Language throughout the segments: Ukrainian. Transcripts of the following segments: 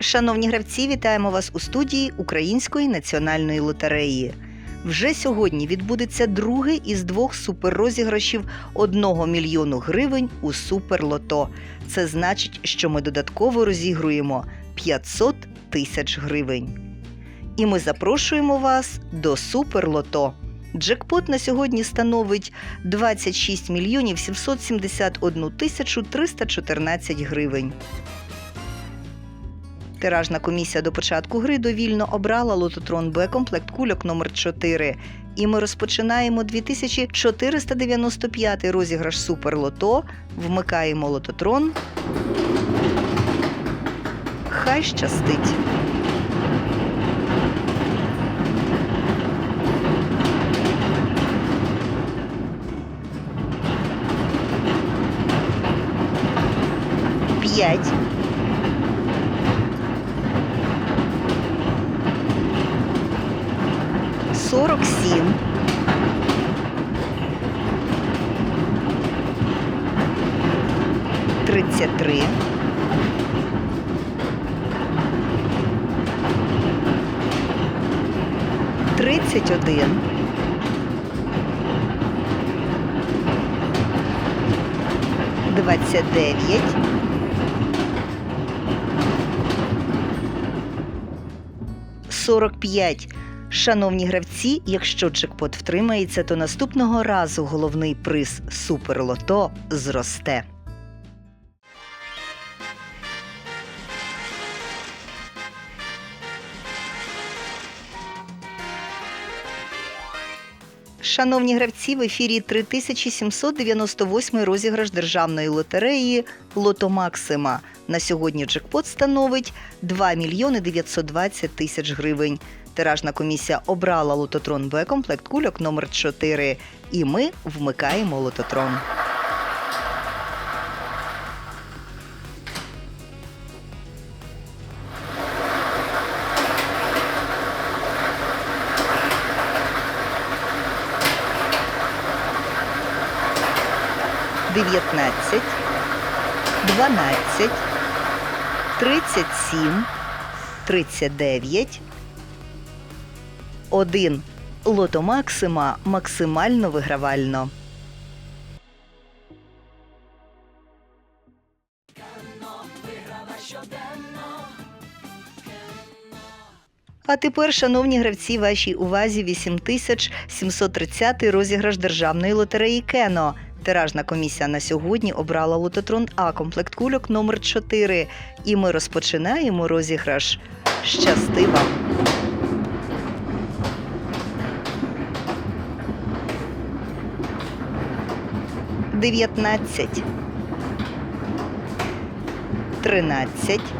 Шановні гравці, вітаємо вас у студії Української національної лотереї. Вже сьогодні відбудеться другий із двох суперрозіграшів 1 мільйону гривень у Суперлото. Це значить, що ми додатково розігруємо 500 тисяч гривень. І ми запрошуємо вас до Суперлото. Джекпот на сьогодні становить 26 мільйонів 771 тисячу 314 гривень. Тиражна комісія до початку гри довільно обрала лототрон Б комплект кульок номер 4 І ми розпочинаємо 2495 розіграш Суперлото. Вмикаємо лототрон. Хай щастить. П'ять. Сорок сім. Тридцять три. Тридцять один. Двадцять дев'ять. Сорок п'ять. Шановні гравці, якщо джекпот втримається, то наступного разу головний приз Суперлото зросте. Шановні гравці, в ефірі 3798 розіграш державної лотереї Лото Максима. На сьогодні джекпот становить 2 мільйони 920 тисяч гривень. Тиражна комісія обрала лототрон Б комплект кульок номер 4 І ми вмикаємо лототрон. Дев'ятнадцять, дванадцять, тридцять сім, тридцять дев'ять. Один. Лото Максима максимально вигравально. А тепер, шановні гравці, вашій увазі 8730 розіграш державної лотереї Кено. Тиражна комісія на сьогодні обрала лототрон А комплект кульок номер 4 І ми розпочинаємо розіграш. Щасти вам! Дев'ятнадцять. Тринадцять.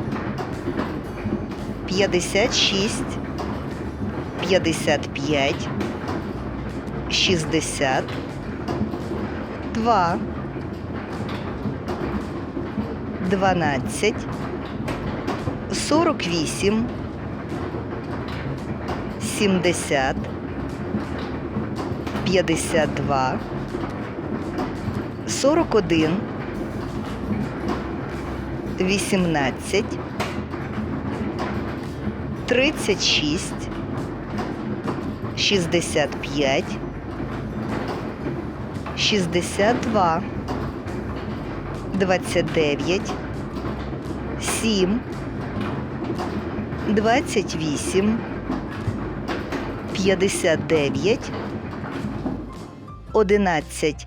П'ятдесят шість. П'ятдесят п'ять. Шістдесят. Два. Дванадцять. Сорок вісім. Сімдесят. П'ятдесят два. Сорок один. Вісімнадцять. Тридцять шість. Шістдесят п'ять. 62, 29, 7, 28, 59, 11.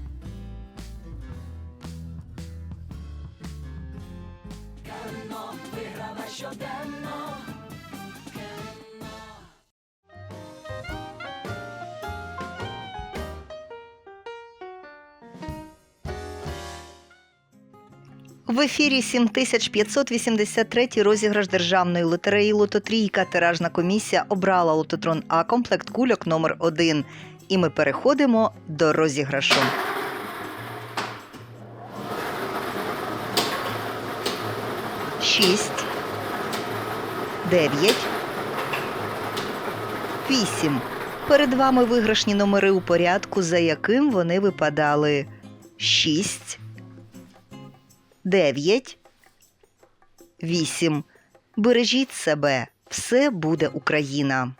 В ефірі 7583 розіграш державної лотереї Лототрійка. Тиражна комісія обрала лототрон А комплект кульок номер 1 І ми переходимо до розіграшу. Шість. Дев'ять. Вісім. Перед вами виграшні номери у порядку, за яким вони випадали. шість, дев'ять, вісім. Бережіть себе, все буде Україна.